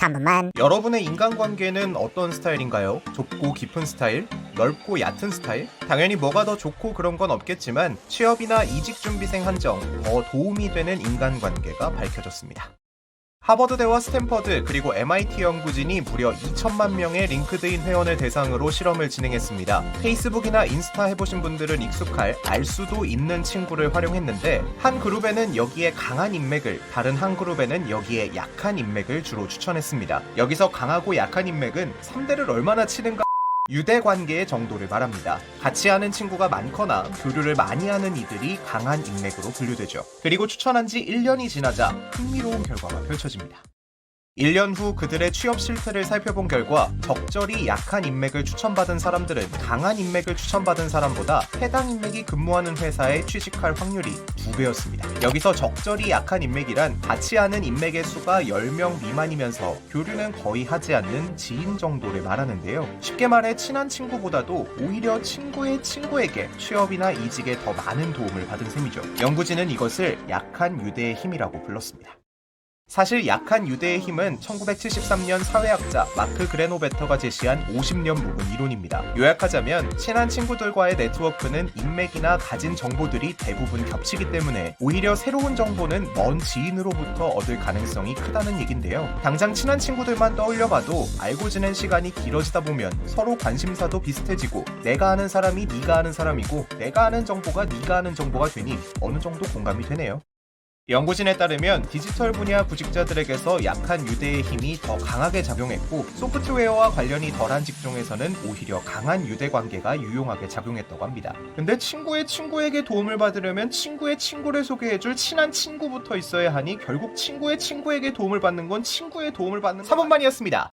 3분만 여러분의 인간관계는 어떤 스타일인가요? 좁고 깊은 스타일? 넓고 얕은 스타일? 당연히 뭐가 더 좋고 그런 건 없겠지만 취업이나 이직 준비생 한정 더 도움이 되는 인간관계가 밝혀졌습니다. 하버드대와 스탠퍼드 그리고 MIT 연구진이 무려 2천만 명의 링크드인 회원을 대상으로 실험을 진행했습니다. 페이스북이나 인스타 해보신 분들은 익숙할 알 수도 있는 친구를 활용했는데 한 그룹에는 여기에 강한 인맥을 다른 한 그룹에는 여기에 약한 인맥을 주로 추천했습니다. 여기서 강하고 약한 인맥은 3대를 얼마나 치는가 유대 관계의 정도를 말합니다. 같이 하는 친구가 많거나 교류를 많이 하는 이들이 강한 인맥으로 분류되죠. 그리고 추천한 지 1년이 지나자 흥미로운 결과가 펼쳐집니다. 1년 후 그들의 취업 실태를 살펴본 결과 적절히 약한 인맥을 추천받은 사람들은 강한 인맥을 추천받은 사람보다 해당 인맥이 근무하는 회사에 취직할 확률이 2배였습니다. 여기서 적절히 약한 인맥이란 같이 하는 인맥의 수가 10명 미만이면서 교류는 거의 하지 않는 지인 정도를 말하는데요. 쉽게 말해 친한 친구보다도 오히려 친구의 친구에게 취업이나 이직에 더 많은 도움을 받은 셈이죠. 연구진은 이것을 약한 유대의 힘이라고 불렀습니다. 사실 약한 유대의 힘은 1973년 사회학자 마크 그레노베터가 제시한 50년 묵은 이론입니다. 요약하자면 친한 친구들과의 네트워크는 인맥이나 가진 정보들이 대부분 겹치기 때문에 오히려 새로운 정보는 먼 지인으로부터 얻을 가능성이 크다는 얘긴데요. 당장 친한 친구들만 떠올려봐도 알고 지낸 시간이 길어지다 보면 서로 관심사도 비슷해지고 내가 아는 사람이 네가 아는 사람이고 내가 아는 정보가 네가 아는 정보가 되니 어느 정도 공감이 되네요. 연구진에 따르면 디지털 분야 구직자들에게서 약한 유대의 힘이 더 강하게 작용했고 소프트웨어와 관련이 덜한 직종에서는 오히려 강한 유대 관계가 유용하게 작용했다고 합니다. 근데 친구의 친구에게 도움을 받으려면 친구의 친구를 소개해줄 친한 친구부터 있어야 하니 결국 친구의 친구에게 도움을 받는 건 친구의 도움을 받는 3분만이었습니다.